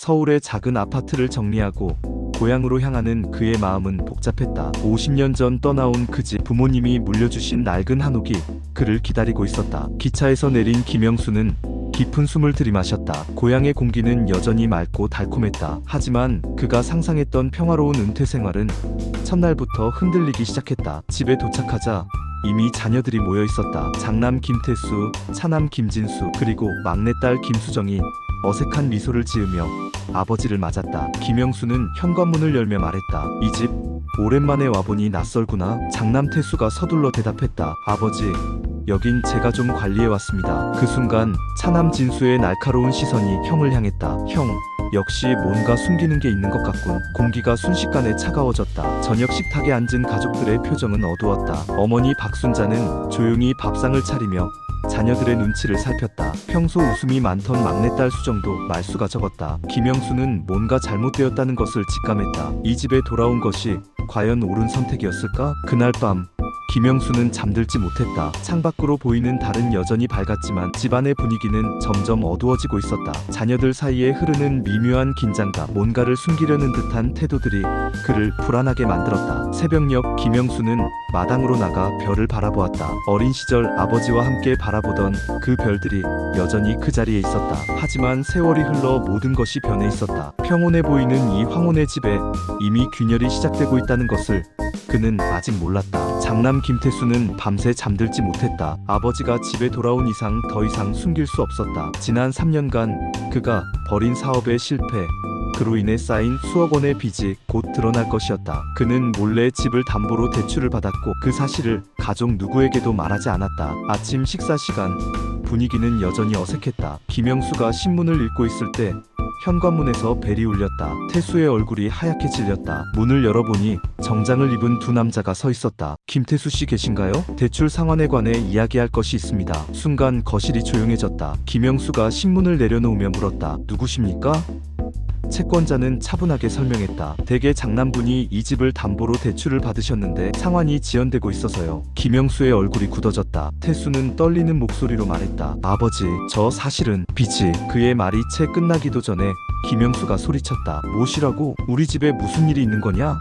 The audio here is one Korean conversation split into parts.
서울의 작은 아파트를 정리하고 고향으로 향하는 그의 마음은 복잡했다. 50년 전 떠나온 그 집 부모님이 물려주신 낡은 한옥이 그를 기다리고 있었다. 기차에서 내린 김영수는 깊은 숨을 들이마셨다. 고향의 공기는 여전히 맑고 달콤했다. 하지만 그가 상상했던 평화로운 은퇴 생활은 첫날부터 흔들리기 시작했다. 집에 도착하자 이미 자녀들이 모여 있었다. 장남 김태수, 차남 김진수, 그리고 막내딸 김수정이 어색한 미소를 지으며 아버지를 맞았다. 김영수는 현관문을 열며 말했다. 이 집 오랜만에 와보니 낯설구나. 장남 태수가 서둘러 대답했다. 아버지, 여긴 제가 좀 관리해 왔습니다. 그 순간 차남 진수의 날카로운 시선이 형을 향했다. 형, 역시 뭔가 숨기는 게 있는 것 같군. 공기가 순식간에 차가워졌다. 저녁 식탁에 앉은 가족들의 표정은 어두웠다. 어머니 박순자는 조용히 밥상을 차리며 자녀들의 눈치를 살폈다. 평소 웃음이 많던 막내딸 수정도 말수가 적었다. 김영수는 뭔가 잘못되었다는 것을 직감했다. 이 집에 돌아온 것이 과연 옳은 선택이었을까? 그날 밤 김영수는 잠들지 못했다. 창밖으로 보이는 달은 여전히 밝았지만 집안의 분위기는 점점 어두워지고 있었다. 자녀들 사이에 흐르는 미묘한 긴장감, 뭔가를 숨기려는 듯한 태도들이 그를 불안하게 만들었다. 새벽녘 김영수는 마당으로 나가 별을 바라보았다. 어린 시절 아버지와 함께 바라보던 그 별들이 여전히 그 자리에 있었다. 하지만 세월이 흘러 모든 것이 변해 있었다. 평온해 보이는 이 황혼의 집에 이미 균열이 시작되고 있다는 것을 그는 아직 몰랐다. 장남 김태수는 밤새 잠들지 못했다. 아버지가 집에 돌아온 이상 더 이상 숨길 수 없었다. 지난 3년간 그가 벌인 사업의 실패, 그로 인해 쌓인 수억 원의 빚이 곧 드러날 것이었다. 그는 몰래 집을 담보로 대출을 받았고 그 사실을 가족 누구에게도 말하지 않았다. 아침 식사 시간 분위기는 여전히 어색했다. 김영수가 신문을 읽고 있을 때 현관문에서 벨이 울렸다. 태수의 얼굴이 하얗게 질렸다. 문을 열어보니 정장을 입은 두 남자가 서 있었다. 김태수 씨 계신가요? 대출 상환에 관해 이야기할 것이 있습니다. 순간 거실이 조용해졌다. 김영수가 신문을 내려놓으며 물었다. 누구십니까? 채권자는 차분하게 설명했다. 대개 장남분이 이 집을 담보로 대출을 받으셨는데 상환이 지연되고 있어서요. 김영수의 얼굴이 굳어졌다. 태수는 떨리는 목소리로 말했다. 아버지, 저 사실은 빚이 그의 말이 채 끝나기도 전에 김영수가 소리쳤다. 무엇이라고? 우리 집에 무슨 일이 있는 거냐?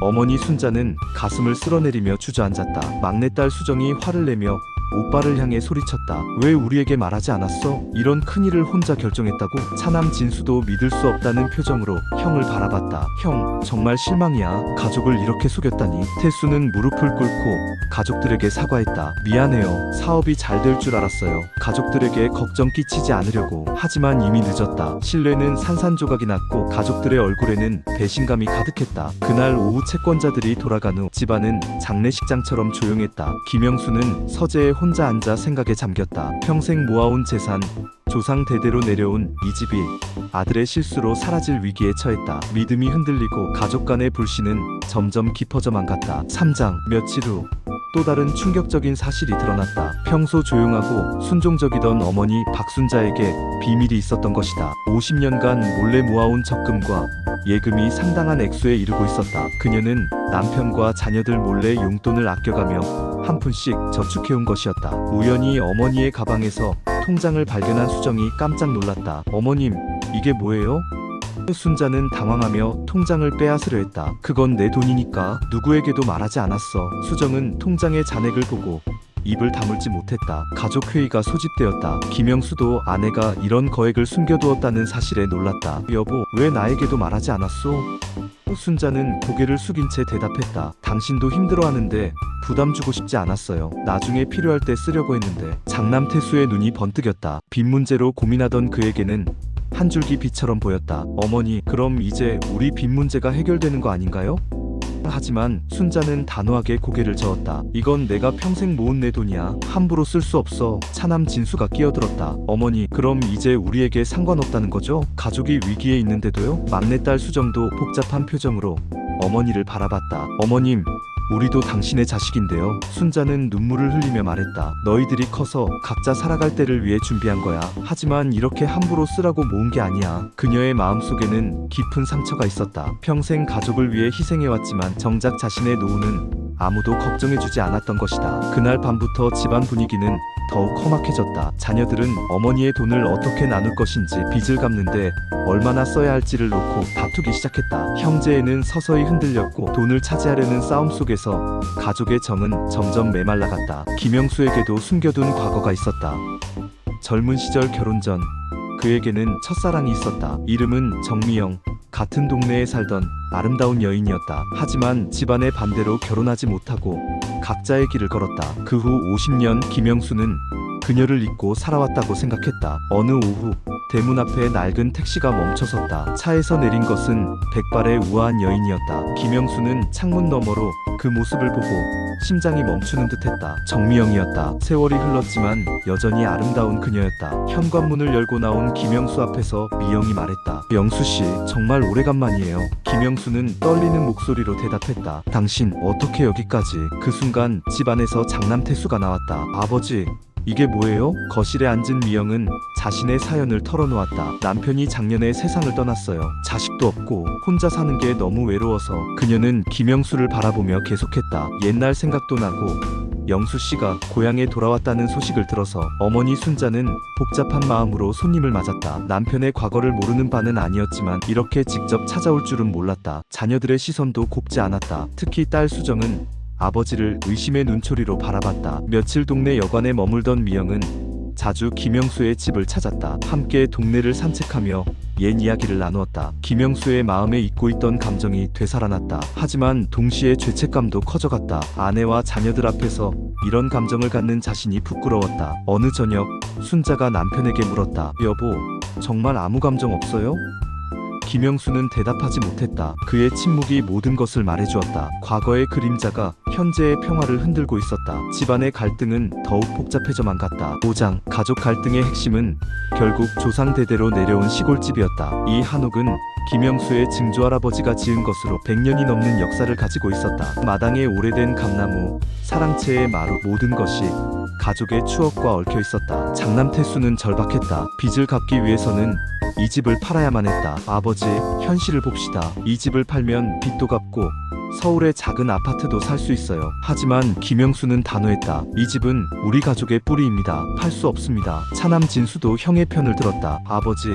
어머니 순자는 가슴을 쓸어내리며 주저앉았다. 막내딸 수정이 화를 내며 오빠를 향해 소리쳤다. 왜 우리에게 말하지 않았어? 이런 큰일을 혼자 결정했다고? 차남 진수도 믿을 수 없다는 표정으로 형을 바라봤다. 형, 정말 실망이야. 가족을 이렇게 속였다니. 태수는 무릎을 꿇고 가족들에게 사과했다. 미안해요. 사업이 잘 될 줄 알았어요. 가족들에게 걱정 끼치지 않으려고. 하지만 이미 늦었다. 신뢰는 산산조각이 났고 가족들의 얼굴에는 배신감이 가득했다. 그날 오후 채권자들이 돌아간 후 집안은 장례식장처럼 조용했다. 김영수는 서재에 혼자 앉아 생각에 잠겼다. 평생 모아온 재산, 조상 대대로 내려온 이 집이 아들의 실수로 사라질 위기에 처했다. 믿음이 흔들리고 가족 간의 불신은 점점 깊어져만 갔다. 3장 며칠 후 또 다른 충격적인 사실이 드러났다. 평소 조용하고 순종적이던 어머니 박순자에게 비밀이 있었던 것이다. 50년간 몰래 모아온 적금과 예금이 상당한 액수에 이르고 있었다. 그녀는 남편과 자녀들 몰래 용돈을 아껴가며 한 푼씩 저축해온 것이었다. 우연히 어머니의 가방에서 통장을 발견한 수정이 깜짝 놀랐다. 어머님, 이게 뭐예요? 순자는 당황하며 통장을 빼앗으려 했다. 그건 내 돈이니까 누구에게도 말하지 않았어. 수정은 통장의 잔액을 보고 입을 다물지 못했다. 가족 회의가 소집되었다. 김영수도 아내가 이런 거액을 숨겨두었다는 사실에 놀랐다. 여보, 왜 나에게도 말하지 않았소? 순자는 고개를 숙인 채 대답했다. 당신도 힘들어하는데 부담 주고 싶지 않았어요. 나중에 필요할 때 쓰려고 했는데 장남 태수의 눈이 번뜩였다. 빚 문제로 고민하던 그에게는 한 줄기 빛처럼 보였다. 어머니, 그럼 이제 우리 빚 문제가 해결되는 거 아닌가요? 하지만 순자는 단호하게 고개를 저었다. 이건 내가 평생 모은 내 돈이야. 함부로 쓸 수 없어. 차남 진수가 끼어들었다. 어머니, 그럼 이제 우리에게 상관없다는 거죠? 가족이 위기에 있는데도요? 막내딸 수정도 복잡한 표정으로 어머니를 바라봤다. 어머님, 우리도 당신의 자식인데요. 순자는 눈물을 흘리며 말했다. 너희들이 커서 각자 살아갈 때를 위해 준비한 거야. 하지만 이렇게 함부로 쓰라고 모은 게 아니야. 그녀의 마음속에는 깊은 상처가 있었다. 평생 가족을 위해 희생해왔지만 정작 자신의 노후는 아무도 걱정해주지 않았던 것이다. 그날 밤부터 집안 분위기는 더욱 험악해졌다. 자녀들은 어머니의 돈을 어떻게 나눌 것인지 빚을 갚는데 얼마나 써야 할지를 놓고 다투기 시작했다. 형제애는 서서히 흔들렸고 돈을 차지하려는 싸움 속에서 가족의 정은 점점 메말라갔다. 김영수에게도 숨겨둔 과거가 있었다. 젊은 시절 결혼 전 그에게는 첫사랑이 있었다. 이름은 정미영. 같은 동네에 살던 아름다운 여인이었다. 하지만 집안의 반대로 결혼하지 못하고 각자의 길을 걸었다. 그 후 50년 김영수는 그녀를 잊고 살아왔다고 생각했다. 어느 오후 대문 앞에 낡은 택시가 멈춰섰다. 차에서 내린 것은 백발의 우아한 여인이었다. 김영수는 창문 너머로 그 모습을 보고 심장이 멈추는 듯했다. 정미영이었다. 세월이 흘렀지만 여전히 아름다운 그녀였다. 현관문을 열고 나온 김영수 앞에서 미영이 말했다. 영수 씨, 정말 오래간만이에요. 김영수는 떨리는 목소리로 대답했다. 당신 어떻게 여기까지? 그 순간 집 안에서 장남 태수가 나왔다. 아버지, 이게 뭐예요? 거실에 앉은 미영은 자신의 사연을 털어놓았다. 남편이 작년에 세상을 떠났어요. 자식도 없고 혼자 사는 게 너무 외로워서 그녀는 김영수를 바라보며 계속했다. 옛날 생각도 나고 영수 씨가 고향에 돌아왔다는 소식을 들어서 어머니 순자는 복잡한 마음으로 손님을 맞았다. 남편의 과거를 모르는 바는 아니었지만 이렇게 직접 찾아올 줄은 몰랐다. 자녀들의 시선도 곱지 않았다. 특히 딸 수정은 아버지를 의심의 눈초리로 바라봤다. 며칠 동네 여관에 머물던 미영은 자주 김영수의 집을 찾았다. 함께 동네를 산책하며 옛 이야기를 나누었다. 김영수의 마음에 잊고 있던 감정이 되살아났다. 하지만 동시에 죄책감도 커져갔다. 아내와 자녀들 앞에서 이런 감정을 갖는 자신이 부끄러웠다. 어느 저녁 순자가 남편에게 물었다. 여보, 정말 아무 감정 없어요? 김영수는 대답하지 못했다. 그의 침묵이 모든 것을 말해주었다. 과거의 그림자가 현재의 평화를 흔들고 있었다. 집안의 갈등은 더욱 복잡해져만 갔다. 5장 가족 갈등의 핵심은 결국 조상 대대로 내려온 시골집이었다. 이 한옥은 김영수의 증조할아버지가 지은 것으로 100년이 넘는 역사를 가지고 있었다. 마당에 오래된 감나무, 사랑채의 마루 모든 것이 가족의 추억과 얽혀 있었다. 장남 태수는 절박했다. 빚을 갚기 위해서는 이 집을 팔아야만 했다. 아버지, 현실을 봅시다. 이 집을 팔면 빚도 갚고 서울의 작은 아파트도 살 수 있어요. 하지만 김영수는 단호했다. 이 집은 우리 가족의 뿌리입니다. 팔 수 없습니다. 차남 진수도 형의 편을 들었다. 아버지,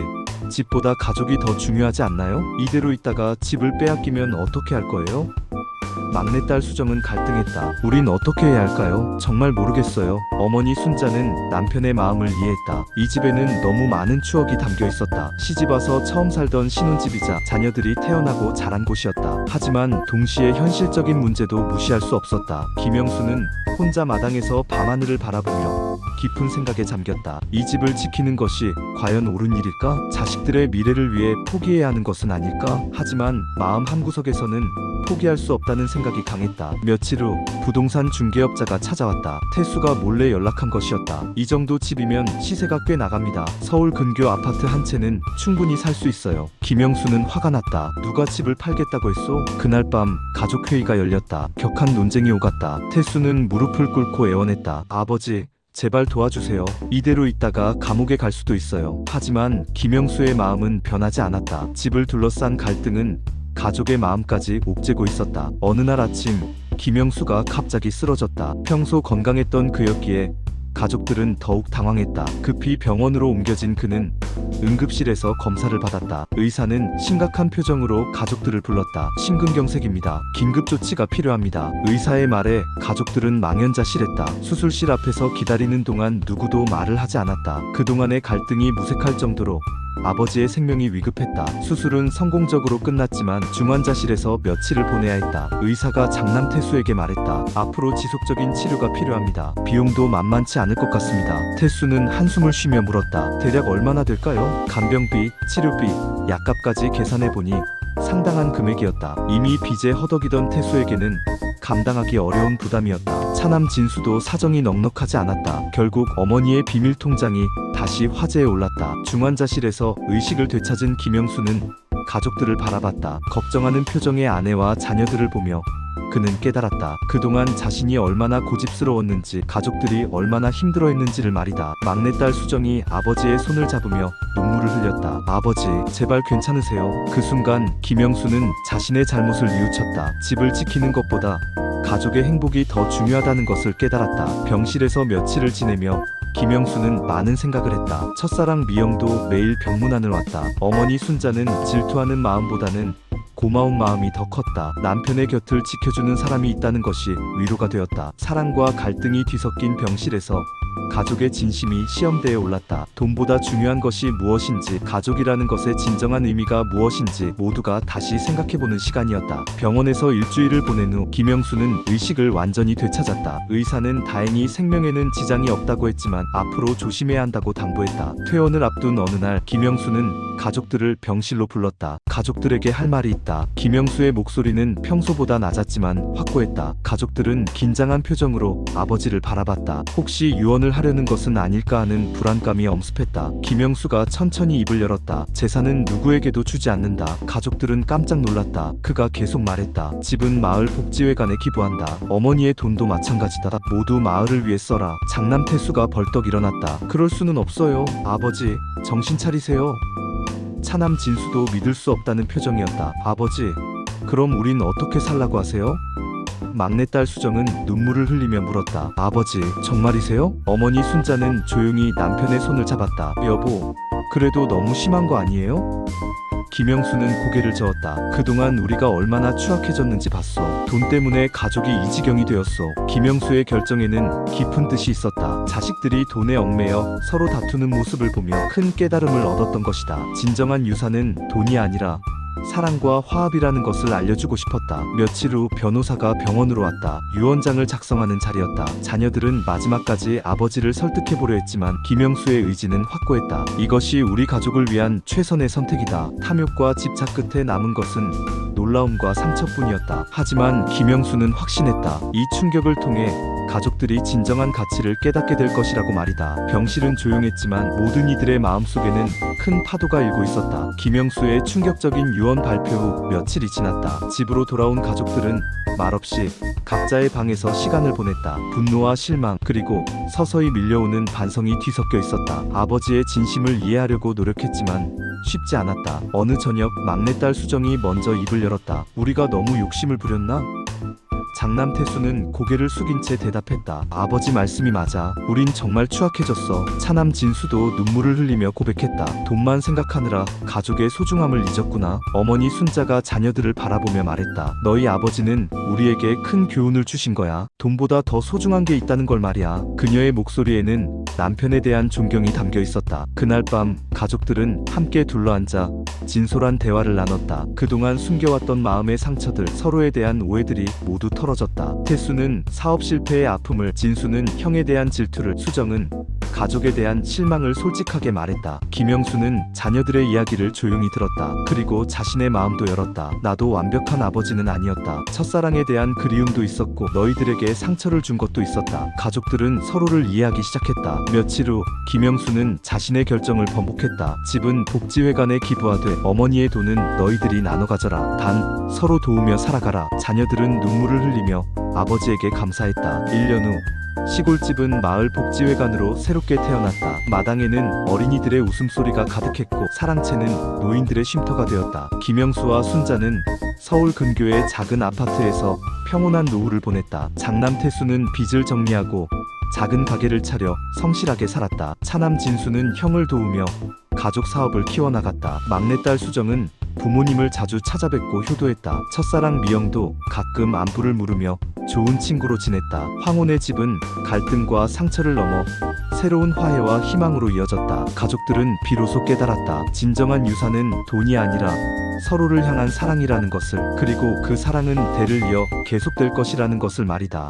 집보다 가족이 더 중요하지 않나요? 이대로 있다가 집을 빼앗기면 어떻게 할 거예요? 막내딸 수정은 갈등했다. 우린 어떻게 해야 할까요? 정말 모르겠어요. 어머니 순자는 남편의 마음을 이해했다. 이 집에는 너무 많은 추억이 담겨 있었다. 시집 와서 처음 살던 신혼집이자 자녀들이 태어나고 자란 곳이었다. 하지만 동시에 현실적인 문제도 무시할 수 없었다. 김영수는 혼자 마당에서 밤하늘을 바라보며 깊은 생각에 잠겼다. 이 집을 지키는 것이 과연 옳은 일일까? 자식들의 미래를 위해 포기해야 하는 것은 아닐까? 하지만 마음 한구석에서는 포기할 수 없다는 생각이 강했다. 며칠 후 부동산 중개업자가 찾아왔다. 태수가 몰래 연락한 것이었다. 이 정도 집이면 시세가 꽤 나갑니다. 서울 근교 아파트 한 채는 충분히 살 수 있어요. 김영수는 화가 났다. 누가 집을 팔겠다고 했소? 그날 밤 가족 회의가 열렸다. 격한 논쟁이 오갔다. 태수는 무릎을 꿇고 애원했다. 아버지, 제발 도와주세요. 이대로 있다가 감옥에 갈 수도 있어요. 하지만 김영수의 마음은 변하지 않았다. 집을 둘러싼 갈등은 가족의 마음까지 옥죄고 있었다. 어느 날 아침 김영수가 갑자기 쓰러졌다. 평소 건강했던 그였기에 가족들은 더욱 당황했다. 급히 병원으로 옮겨진 그는 응급실에서 검사를 받았다. 의사는 심각한 표정으로 가족들을 불렀다. 심근경색입니다. 긴급 조치가 필요합니다. 의사의 말에 가족들은 망연자실했다. 수술실 앞에서 기다리는 동안 누구도 말을 하지 않았다. 그동안의 갈등이 무색할 정도로 아버지의 생명이 위급했다. 수술은 성공적으로 끝났지만 중환자실에서 며칠을 보내야 했다. 의사가 장남 태수에게 말했다. 앞으로 지속적인 치료가 필요합니다. 비용도 만만치 않을 것 같습니다. 태수는 한숨을 쉬며 물었다. 대략 얼마나 될까요? 간병비, 치료비, 약값까지 계산해 보니 상당한 금액이었다. 이미 빚에 허덕이던 태수에게는 감당하기 어려운 부담이었다. 차남 진수도 사정이 넉넉하지 않았다. 결국 어머니의 비밀 통장이 다시 화제에 올랐다. 중환자실에서 의식을 되찾은 김영수는 가족들을 바라봤다. 걱정하는 표정의 아내와 자녀들을 보며 그는 깨달았다. 그동안 자신이 얼마나 고집스러웠는지 가족들이 얼마나 힘들어했는지를 말이다. 막내딸 수정이 아버지의 손을 잡으며 눈물을 흘렸다. 아버지, 제발 괜찮으세요. 그 순간 김영수는 자신의 잘못을 뉘우쳤다. 집을 지키는 것보다 가족의 행복이 더 중요하다는 것을 깨달았다. 병실에서 며칠을 지내며 김영수는 많은 생각을 했다. 첫사랑 미영도 매일 병문안을 왔다. 어머니 순자는 질투하는 마음보다는 고마운 마음이 더 컸다. 남편의 곁을 지켜주는 사람이 있다는 것이 위로가 되었다. 사랑과 갈등이 뒤섞인 병실에서 가족의 진심이 시험대에 올랐다. 돈보다 중요한 것이 무엇인지, 가족이라는 것의 진정한 의미가 무엇인지 모두가 다시 생각해보는 시간이었다. 병원에서 일주일을 보낸 후 김영수는 의식을 완전히 되찾았다. 의사는 다행히 생명에는 지장이 없다고 했지만 앞으로 조심해야 한다고 당부했다. 퇴원을 앞둔 어느 날 김영수는 가족들을 병실로 불렀다. 가족들에게 할 말이 있다. 김영수의 목소리는 평소보다 낮았지만 확고했다. 가족들은 긴장한 표정으로 아버지를 바라봤다. 혹시 유언 을 하려는 것은 아닐까 하는 불안감이 엄습했다. 김영수가 천천히 입을 열었다. 재산은 누구에게도 주지 않는다. 가족들은 깜짝 놀랐다. 그가 계속 말했다. 집은 마을 복지회관에 기부한다. 어머니의 돈도 마찬가지다. 모두 마을을 위해 써라. 장남 태수가 벌떡 일어났다. 그럴 수는 없어요. 아버지, 정신 차리세요. 차남 진수도 믿을 수 없다는 표정이었다. 아버지, 그럼 우린 어떻게 살라고 하세요? 막내딸 수정은 눈물을 흘리며 물었다. 아버지, 정말이세요? 어머니 순자는 조용히 남편의 손을 잡았다. 여보, 그래도 너무 심한 거 아니에요? 김영수는 고개를 저었다. 그동안 우리가 얼마나 추악해졌는지 봤어. 돈 때문에 가족이 이 지경이 되었어. 김영수의 결정에는 깊은 뜻이 있었다. 자식들이 돈에 얽매여 서로 다투는 모습을 보며 큰 깨달음을 얻었던 것이다. 진정한 유산은 돈이 아니라 사랑과 화합이라는 것을 알려주고 싶었다. 며칠 후 변호사가 병원으로 왔다. 유언장을 작성하는 자리였다. 자녀들은 마지막까지 아버지를 설득해 보려 했지만 김영수의 의지는 확고했다. 이것이 우리 가족을 위한 최선의 선택이다. 탐욕과 집착 끝에 남은 것은 놀라움과 상처뿐이었다. 하지만 김영수는 확신했다. 이 충격을 통해 가족들이 진정한 가치를 깨닫게 될 것이라고 말이다. 병실은 조용했지만 모든 이들의 마음속에는 큰 파도가 일고 있었다. 김영수의 충격적인 유언 발표 후 며칠이 지났다. 집으로 돌아온 가족들은 말없이 각자의 방에서 시간을 보냈다. 분노와 실망 그리고 서서히 밀려오는 반성이 뒤섞여 있었다. 아버지의 진심을 이해하려고 노력했지만 쉽지 않았다. 어느 저녁 막내딸 수정이 먼저 입을 열었다. 우리가 너무 욕심을 부렸나? 장남 태수는 고개를 숙인 채 대답했다. 아버지 말씀이 맞아. 우린 정말 추악해졌어. 차남 진수도 눈물을 흘리며 고백했다. 돈만 생각하느라 가족의 소중함을 잊었구나. 어머니 순자가 자녀들을 바라보며 말했다. 너희 아버지는 우리에게 큰 교훈을 주신 거야. 돈보다 더 소중한 게 있다는 걸 말이야. 그녀의 목소리에는 남편에 대한 존경이 담겨 있었다. 그날 밤 가족들은 함께 둘러앉아 진솔한 대화를 나눴다. 그동안 숨겨왔던 마음의 상처들, 서로에 대한 오해들이 모두 털 어졌다. 태수는 사업 실패의 아픔을, 진수는 형에 대한 질투를, 수정은 가족에 대한 실망을 솔직하게 말했다. 김영수는 자녀들의 이야기를 조용히 들었다. 그리고 자신의 마음도 열었다. 나도 완벽한 아버지는 아니었다. 첫사랑에 대한 그리움도 있었고 너희들에게 상처를 준 것도 있었다. 가족들은 서로를 이해하기 시작했다. 며칠 후 김영수는 자신의 결정을 번복했다. 집은 복지회관에 기부하되 어머니의 돈은 너희들이 나눠 가져라. 단 서로 도우며 살아가라. 자녀들은 눈물을 흘리며 아버지에게 감사했다. 1년 후 시골집은 마을 복지회관으로 새롭게 태어났다. 마당에는 어린이들의 웃음소리가 가득했고 사랑채는 노인들의 쉼터가 되었다. 김영수와 순자는 서울 근교의 작은 아파트에서 평온한 노후를 보냈다. 장남 태수는 빚을 정리하고 작은 가게를 차려 성실하게 살았다. 차남 진수는 형을 도우며 가족 사업을 키워나갔다. 막내딸 수정은 부모님을 자주 찾아뵙고 효도했다. 첫사랑 미영도 가끔 안부를 물으며 좋은 친구로 지냈다. 황혼의 집은 갈등과 상처를 넘어 새로운 화해와 희망으로 이어졌다. 가족들은 비로소 깨달았다. 진정한 유산은 돈이 아니라 서로를 향한 사랑이라는 것을, 그리고 그 사랑은 대를 이어 계속될 것이라는 것을 말이다.